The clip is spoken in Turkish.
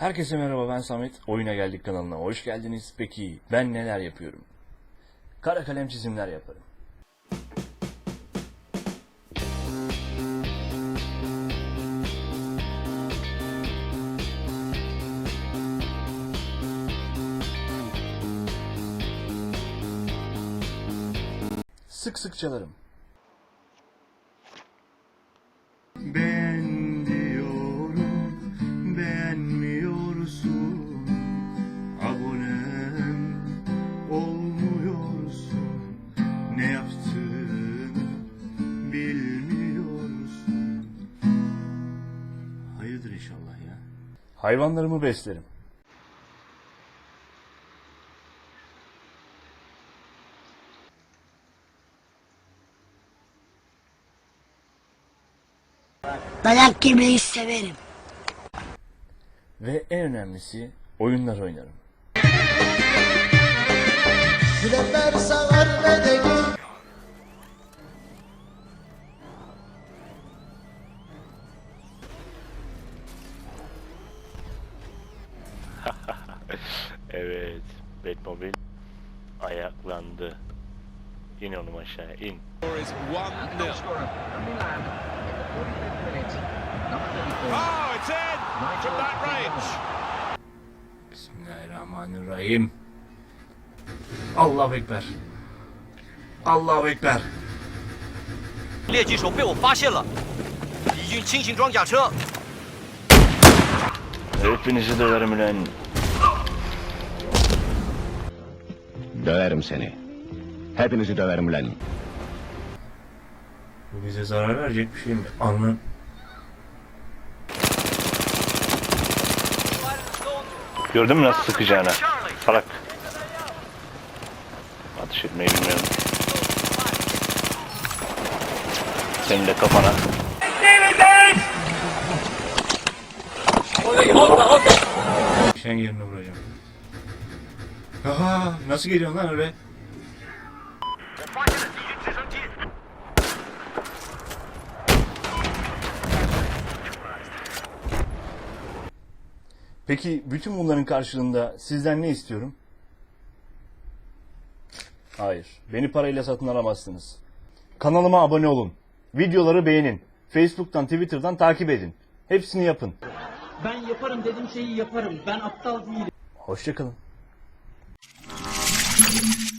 Herkese merhaba ben Samet. Oyuna Geldik kanalına hoş geldiniz. Peki ben neler yapıyorum? Kara kalem çizimler yaparım. Sık sık çalarım. Ben Hayvanlarımı beslerim Dayak yemeyi severim. Ve en önemlisi oyunlar oynarım Gülenler sağar ve de Evet, Batmobile ayaklandı. İn oğlum aşağıya, in. is 1 0. Oh, it's in from that range. Bismillahirrahmanirrahim Allahu Ekber Allahu Ekber 猎击手被我发现了，敌军轻型装甲车。 Hepinizi döverim ulan. Döverim seni. Hepinizi döverim ulan. Bu bize zarar verecek bir şey mi? Anlam. Gördün mü nasıl sıkacağını? Salak. Atış etmeyi bilmiyorum. Senin de kafana. Şen yerine vuracağım. Aha, nasıl geliyorsun lan öyle? Peki bütün bunların karşılığında sizden ne istiyorum? Hayır. Beni parayla satın alamazsınız. Kanalıma abone olun. Videoları beğenin. Facebook'tan, Twitter'dan takip edin. Hepsini yapın. Ben yaparım dediğim şeyi yaparım. Ben aptal değilim. Hoşçakalın. Thank you.